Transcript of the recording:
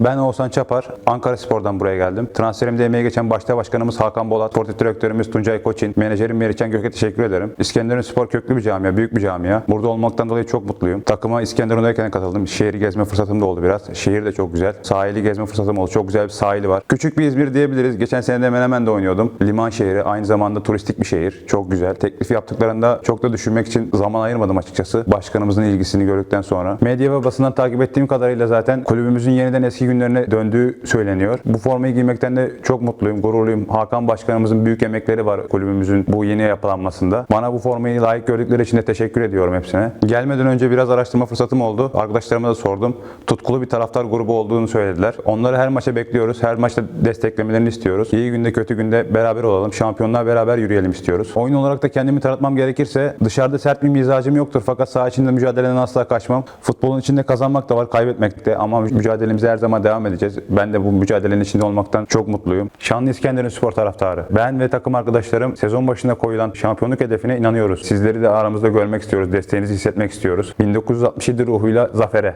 Ben Oğuzhan Çapar, Ankara Spor'dan buraya geldim. Transferimde emeği geçen başta başkanımız Hakan Bolat, sportif direktörümüz Tuncay Koçin, menajerim Meriçen Gök'e teşekkür ederim. İskenderun Spor köklü bir camia, büyük bir camia. Burada olmaktan dolayı çok mutluyum. Takıma İskenderun'dayken katıldım. Şehri gezme fırsatım da oldu biraz. Şehir de çok güzel. Sahili gezme fırsatım oldu. Çok güzel bir sahili var. Küçük bir İzmir diyebiliriz. Geçen sene de Menemen'de oynuyordum. Liman şehri, aynı zamanda turistik bir şehir. Çok güzel. Teklif yaptıklarında çok da düşünmek için zaman ayırmadım açıkçası. Başkanımızın ilgisini gördükten sonra. Medya ve basından takip ettiğim kadarıyla zaten kulübümüzün yeniden eski günlerine döndüğü söyleniyor. Bu formayı giymekten de çok mutluyum, gururluyum. Hakan Başkanımızın büyük emekleri var kulübümüzün bu yeni yapılanmasında. Bana bu formayı layık gördükleri için de teşekkür ediyorum hepsine. Gelmeden önce biraz araştırma fırsatım oldu. Arkadaşlarıma da sordum. Tutkulu bir taraftar grubu olduğunu söylediler. Onları her maça bekliyoruz. Her maçta desteklemelerini istiyoruz. İyi günde kötü günde beraber olalım. Şampiyonlar beraber yürüyelim istiyoruz. Oyun olarak da kendimi tanıtmam gerekirse dışarıda sert bir mizacım yoktur. Fakat saha içinde mücadeleden asla kaçmam. Futbolun içinde kazanmak da var, kaybetmek de ama mücadelemize her zaman devam edeceğiz. Ben de bu mücadelenin içinde olmaktan çok mutluyum. Şanlı İskenderun spor taraftarı. Ben ve takım arkadaşlarım sezon başında koyulan şampiyonluk hedefine inanıyoruz. Sizleri de aramızda görmek istiyoruz. Desteğinizi hissetmek istiyoruz. 1967 ruhuyla zafere.